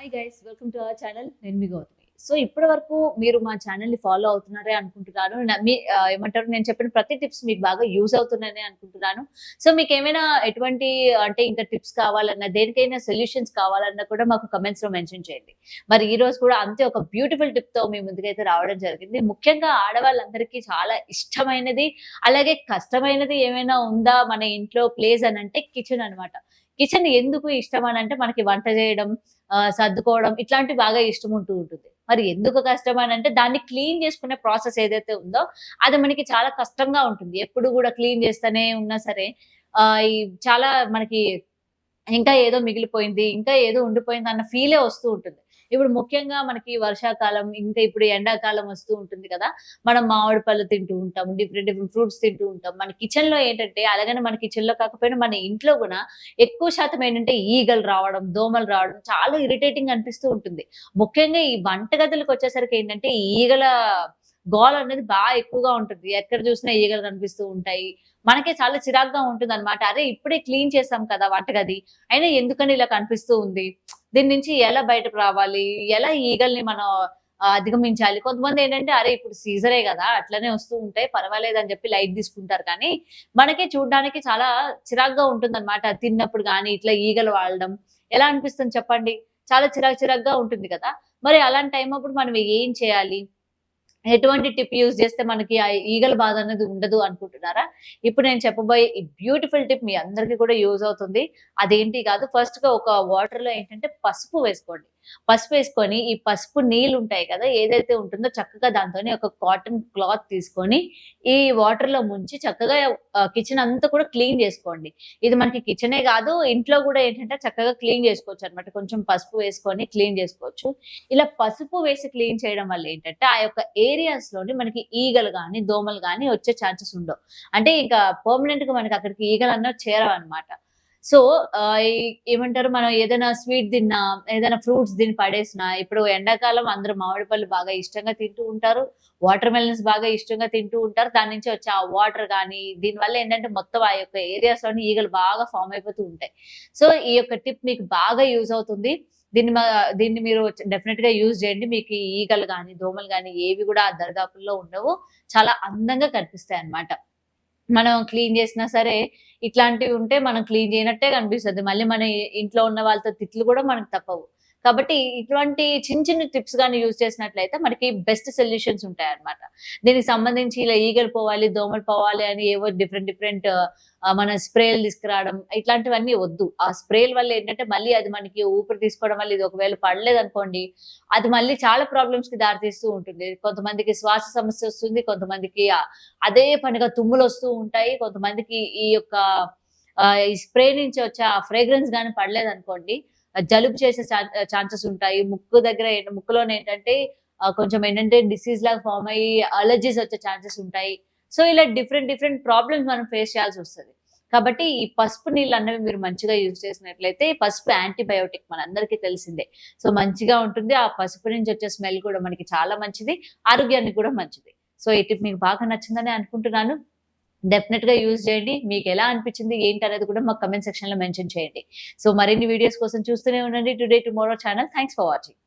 Hi guys welcome to our channel నేను మీ Gautami. So ఇప్పటి వరకు మీరు మా ఛానల్ని ఫాలో అవుతున్నారే అనుకుంటున్నాను. మీ ఏమంటారు నేను చెప్పిన ప్రతి టిప్స్ మీకు బాగా యూజ్ అవుతున్నాయని అనుకుంటున్నాను. సో మీకు ఏమైనా ఎటువంటి అంటే ఇంకా టిప్స్ కావాలన్నా దేనికైనా సొల్యూషన్స్ కావాలన్నా కూడా మాకు కమెంట్స్లో మెన్షన్ చేయండి. మరి ఈ రోజు కూడా అంతే ఒక బ్యూటిఫుల్ టిప్తో మీ ముందుకైతే రావడం జరిగింది. ముఖ్యంగా ఆడవాళ్ళందరికీ చాలా ఇష్టమైనది అలాగే కష్టమైనది ఏమైనా ఉందా మన ఇంట్లో ప్లేస్ అని అంటే కిచెన్ అన్నమాట. కిచెన్ ఎందుకు ఇష్టం అని అంటే మనకి వంట చేయడం సర్దుకోవడం ఇట్లాంటివి బాగా ఇష్టం ఉంటూ ఉంటుంది. మరి ఎందుకు కష్టం అని అంటే దాన్ని క్లీన్ చేసుకునే ప్రాసెస్ ఏదైతే ఉందో అది మనకి చాలా కష్టంగా ఉంటుంది. ఎప్పుడు కూడా క్లీన్ చేస్తూనే ఉన్నా సరే ఆ ఈ చాలా మనకి ఇంకా ఏదో మిగిలిపోయింది ఇంకా ఏదో ఉండిపోయింది అన్న ఫీలే వస్తూ ఉంటుంది. ఇప్పుడు ముఖ్యంగా మనకి వర్షాకాలం ఇంకా ఇప్పుడు ఎండాకాలం వస్తూ ఉంటుంది కదా మనం మామిడి పళ్ళు తింటూ ఉంటాం డిఫరెంట్ డిఫరెంట్ ఫ్రూట్స్ తింటూ ఉంటాం. మన కిచెన్లో ఏంటంటే అలాగనే మన కిచెన్లో కాకపోయినా మన ఇంట్లో కూడా ఎక్కువ శాతం ఏంటంటే ఈగలు రావడం దోమలు రావడం చాలా ఇరిటేటింగ్ అనిపిస్తూ ఉంటుంది. ముఖ్యంగా ఈ వంటగదులకు వచ్చేసరికి ఏంటంటే ఈగల గోల అనేది బాగా ఎక్కువగా ఉంటుంది. ఎక్కడ చూసినా ఈగలు కనిపిస్తూ ఉంటాయి. మనకే చాలా చిరాగ్గా ఉంటుంది అనమాట అరే ఇప్పుడే క్లీన్ చేసాం కదా వంటగది. అయినా ఎందుకని ఇలా కనిపిస్తూ ఉంది? దీని నుంచి ఎలా బయటకు రావాలి? ఎలా ఈగల్ని మనం అధిగమించాలి? కొంతమంది ఏంటంటే అరే ఇప్పుడు సీజరే కదా అట్లనే వస్తూ ఉంటాయి పర్వాలేదు అని చెప్పి లైట్ తీసుకుంటారు. కానీ మనకే చూడడానికి చాలా చిరాగ్గా ఉంటుంది అనమాట తిన్నప్పుడు కానీ ఇట్లా ఈగలు వాడడం. ఎలా అనిపిస్తుంది చెప్పండి? చాలా చిరాకు చిరాగ్గా ఉంటుంది కదా. మరి అలాంటి టైం అప్పుడు మనం ఏం చేయాలి? ఎటువంటి టిప్ యూజ్ చేస్తే మనకి ఆ ఈగల బాధ అనేది ఉండదు అనుకుంటున్నారా? ఇప్పుడు నేను చెప్పబోయే ఈ బ్యూటిఫుల్ టిప్ మీ అందరికీ కూడా యూజ్ అవుతుంది. అదేంటి కాదు ఫస్ట్గా ఒక వాటర్లో ఏంటంటే పసుపు వేసుకోండి. పసుపు వేసుకొని ఈ పసుపు నీళ్ళు ఉంటాయి కదా ఏదైతే ఉంటుందో చక్కగా దాంతో ఒక కాటన్ క్లాత్ తీసుకొని ఈ వాటర్లో ముంచి చక్కగా కిచెన్ అంతా కూడా క్లీన్ చేసుకోండి. ఇది మనకి కిచెనే కాదు ఇంట్లో కూడా ఏంటంటే చక్కగా క్లీన్ చేసుకోవచ్చు అన్నమాట. కొంచెం పసుపు వేసుకొని క్లీన్ చేసుకోవచ్చు. ఇలా పసుపు వేసి క్లీన్ చేయడం వల్ల ఏంటంటే ఆ యొక్క ఏ లోని మనకి ఈగలు కానీ దోమలు కానీ వచ్చే ఛాన్సెస్ ఉండవు. అంటే ఇంకా పర్మనెంట్గా మనకి అక్కడికి ఈగలు అన్నది చేరవన్నమాట. సో ఏమంటారు మనం ఏదైనా స్వీట్ తిన్నా ఏదైనా ఫ్రూట్స్ తిని పడేసినా ఇప్పుడు ఎండాకాలం అందరూ మామిడి పళ్ళు బాగా ఇష్టంగా తింటూ ఉంటారు వాటర్ మెలన్స్ బాగా ఇష్టంగా తింటూ ఉంటారు దాని నుంచి వచ్చే ఆ వాటర్ కానీ దీనివల్ల ఏంటంటే మొత్తం ఆ యొక్క ఏరియాస్లోని ఈగలు బాగా ఫామ్ అయిపోతూ ఉంటాయి. సో ఈ యొక్క టిప్ మీకు బాగా యూజ్ అవుతుంది. దీన్ని దీన్ని మీరు డెఫినెట్గా యూజ్ చేయండి. మీకు ఈగలు కానీ దోమలు కానీ ఏవి కూడా ఆ దరిదాపుల్లో ఉండవు. చాలా అందంగా కనిపిస్తాయి అన్నమాట. మనం క్లీన్ చేసినా సరే ఇట్లాంటివి ఉంటే మనం క్లీన్ చేయనట్టే కనిపిస్తుంది. మళ్ళీ మన ఇంట్లో ఉన్న వాళ్ళతో తిట్లు కూడా మనకు తప్పవు. కాబట్టి ఇటువంటి చిన్న చిన్న టిప్స్ కానీ యూజ్ చేసినట్లయితే మనకి బెస్ట్ సొల్యూషన్స్ ఉంటాయి అన్నమాట దీనికి సంబంధించి ఇలా ఈగలు పోవాలి దోమలు పోవాలి అని ఏవో డిఫరెంట్ డిఫరెంట్ మన స్ప్రేలు తీసుకురావడం ఇట్లాంటివన్నీ వద్దు. ఆ స్ప్రేల వల్ల ఏంటంటే మళ్ళీ అది మనకి ఊపిరి తీసుకోవడం వల్ల ఇది ఒకవేళ పడలేదు అనుకోండి అది మళ్ళీ చాలా ప్రాబ్లమ్స్కి దారితీస్తూ ఉంటుంది. కొంతమందికి శ్వాస సమస్య వస్తుంది కొంతమందికి అదే పనిగా తుమ్ములు వస్తూ ఉంటాయి. కొంతమందికి ఈ యొక్క ఈ స్ప్రే నుంచి వచ్చే ఆ ఫ్రేగ్రెన్స్ కానీ పడలేదు అనుకోండి జలుబు చేసే ఛాన్సెస్ ఉంటాయి. ముక్కు దగ్గర ముక్కులోనే ఏంటంటే కొంచెం ఏంటంటే డిసీజ్ లాగా ఫామ్ అయ్యి అలర్జీస్ వచ్చే ఛాన్సెస్ ఉంటాయి. సో ఇలా డిఫరెంట్ డిఫరెంట్ ప్రాబ్లమ్స్ మనం ఫేస్ చేయాల్సి వస్తుంది. కాబట్టి ఈ పసుపు నీళ్ళు అన్నవి మీరు మంచిగా యూజ్ చేసినట్లయితే పసుపు యాంటీబయోటిక్ మనందరికీ తెలిసిందే. సో మంచిగా ఉంటుంది. ఆ పసుపు నుంచి వచ్చే స్మెల్ కూడా మనకి చాలా మంచిది. ఆరోగ్యానికి కూడా మంచిది. సో ఈ టిప్ మీకు బాగా నచ్చిందని అనుకుంటున్నాను. డెఫినెట్గా యూజ్ చేయండి. మీకు ఎలా అనిపించింది ఏంటి అనేది కూడా మాకు కమెంట్ సెక్షన్లో మెన్షన్ చేయండి. సో మరిన్ని వీడియోస్ కోసం చూస్తూనే ఉండండి. Today tomorrow channel thanks for watching